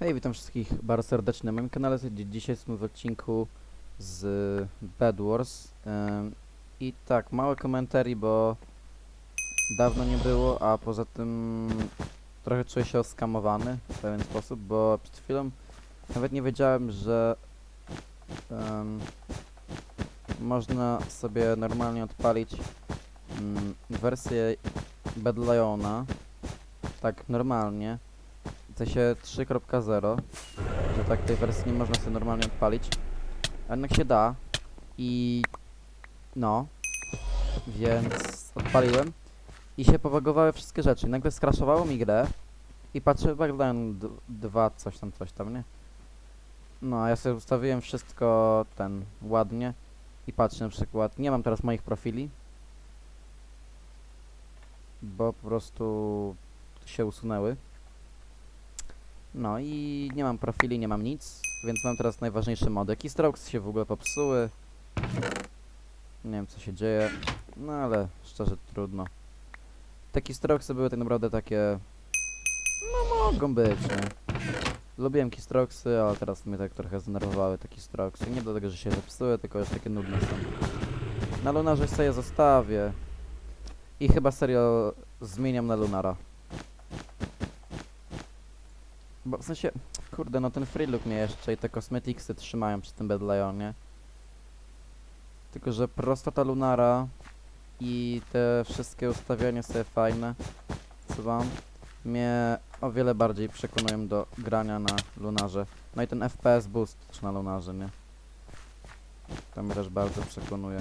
Hej, witam wszystkich bardzo serdecznie na moim kanale. Dzi- Dzisiaj jesteśmy w odcinku z Bed Wars. Ym, I tak, małe komentarii, bo dawno nie było, a poza tym trochę czuję się oskamowany w pewien sposób, bo przed chwilą nawet nie wiedziałem, że ym, można sobie normalnie odpalić ym, wersję Bad Liona, tak normalnie, w sensie 3.0, że tak tej wersji nie można sobie normalnie odpalić, a jednak się da. I no, więc odpaliłem. I się powagowały wszystkie rzeczy. Nagle skraszowało mi grę. I patrzę, Bagdan 2, coś tam, coś tam, nie? No, a ja sobie ustawiłem wszystko ten ładnie. I patrzę na przykład, nie mam teraz moich profili, bo po prostu się usunęły. No i nie mam profili, nie mam nic, więc mam teraz najważniejsze mody. Keystrokes się w ogóle popsuły. Nie wiem co się dzieje, no ale szczerze trudno. Te keystrokesy były tak naprawdę takie... No mogą być, nie? Lubiłem keystrokesy, ale teraz mnie tak trochę zdenerwowały te keystrokesy. Nie dlatego, że się zepsuły, tylko już takie nudne są. Na Lunarze sobie zostawię. I chyba serio zmieniam na Lunara. Bo w sensie, kurde, no ten free look mnie jeszcze i te kosmetiksy trzymają przy tym Bad Lionie. Tylko, że prostota Lunara i te wszystkie ustawiania sobie fajne, co mam, mnie o wiele bardziej przekonują do grania na Lunarze. No i ten FPS boost też na Lunarze, nie? To mnie też bardzo przekonuje.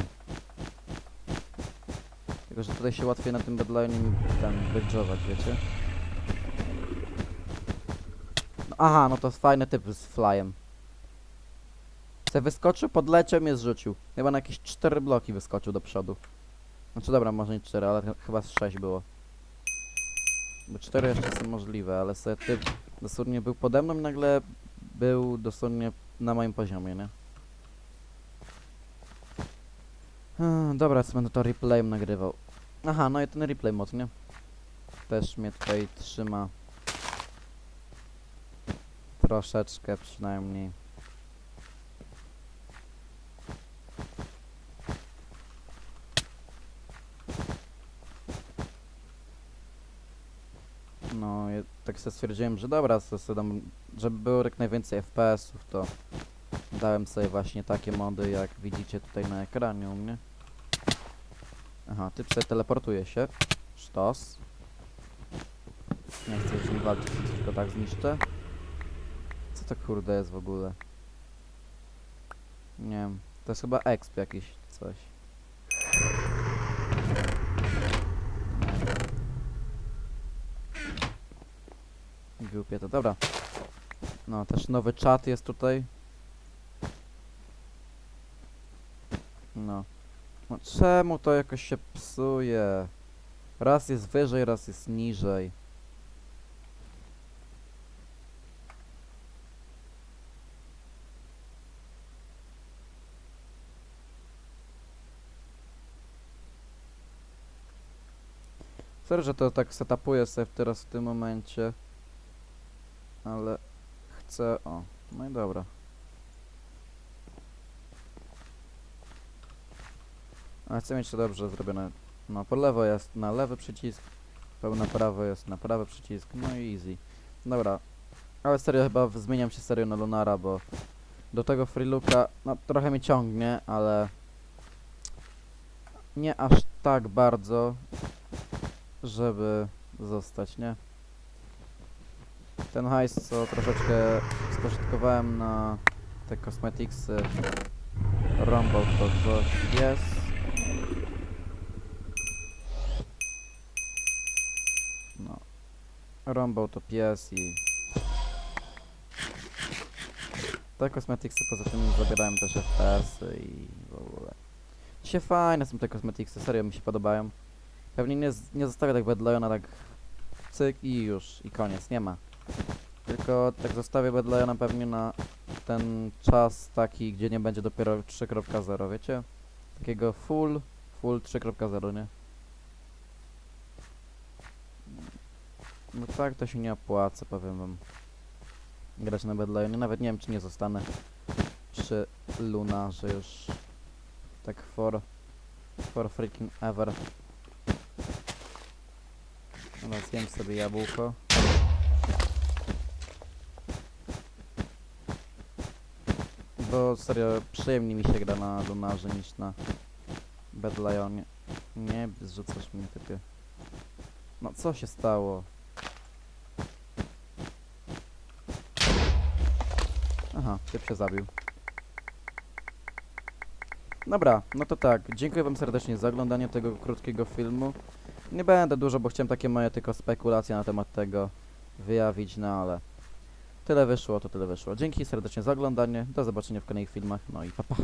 Tylko, że tutaj się łatwiej na tym Bad Lionie ten wydżować, wiecie? Aha, no to fajny typ z flyem. Se wyskoczył, podleciał, mnie zrzucił. Chyba na jakieś 4 bloki wyskoczył do przodu. Znaczy dobra, może nie 4, ale ch- chyba z 6 było. Bo 4 jeszcze są możliwe, ale se typ dosłownie był pode mną nagle był dosłownie na moim poziomie, nie? Hmm, dobra, co będę to replayem nagrywał. Aha, no i ten replay mod, nie? Też mnie tutaj trzyma Troszeczkę przynajmniej. No, ja tak sobie stwierdziłem, że dobra, so, so dam, żeby było jak najwięcej FPS-ów, to dałem sobie właśnie takie mody, jak widzicie tutaj na ekranie u mnie. Aha, typ sobie teleportuje się. Sztos. Nie chcę z nim walczyć, tylko tak zniszczę. Co to kurde jest w ogóle? Nie wiem. To jest chyba exp jakiś coś. Głupie to, dobra. No, też nowy czat jest tutaj. No. no. Czemu to jakoś się psuje? Raz jest wyżej, raz jest niżej. Sorry, że to tak setupuję sobie teraz w tym momencie. Ale chcę... O, no i dobra. Ale chcę mieć to dobrze zrobione. No, po lewo jest na lewy przycisk, pełna prawo jest na prawy przycisk, no i easy. Dobra. Ale serio chyba zmieniam się serio na Lunara, bo do tego freelooka, no trochę mi ciągnie, ale nie aż tak bardzo, żeby zostać, nie? Ten hajs, co troszeczkę spożytkowałem na te cosmeticsy Rumble, to coś jest. No. Rumble to pies i... Te cosmeticsy poza tym zabierają też FPS-y i w ogóle. Dzisiaj fajne są te cosmeticsy, serio mi się podobają. Pewnie nie, nie zostawię tak Bad Liona tak cyk i już, i koniec, nie ma. Tylko tak zostawię Bad Liona pewnie na ten czas taki, gdzie nie będzie dopiero 3.0, wiecie? Takiego full, full 3.0, nie? No tak to się nie opłaca, powiem wam. grać na Bad Lionie. Nawet nie wiem, czy nie zostanę przy Luna, że już tak for, for freaking ever. Dobra, zjem sobie jabłko. Bo serio, przyjemniej mi się gra na Lunarze niż na Bad Lionie. Nie, zrzucasz mnie typie. No co się stało? Aha, typ się zabił. Dobra, no to tak. Dziękuję wam serdecznie za oglądanie tego krótkiego filmu. Nie będę dużo, bo chciałem takie moje tylko spekulacje na temat tego wyjawić, no ale tyle wyszło, to tyle wyszło. Dzięki serdecznie za oglądanie, do zobaczenia w kolejnych filmach, no i pa pa.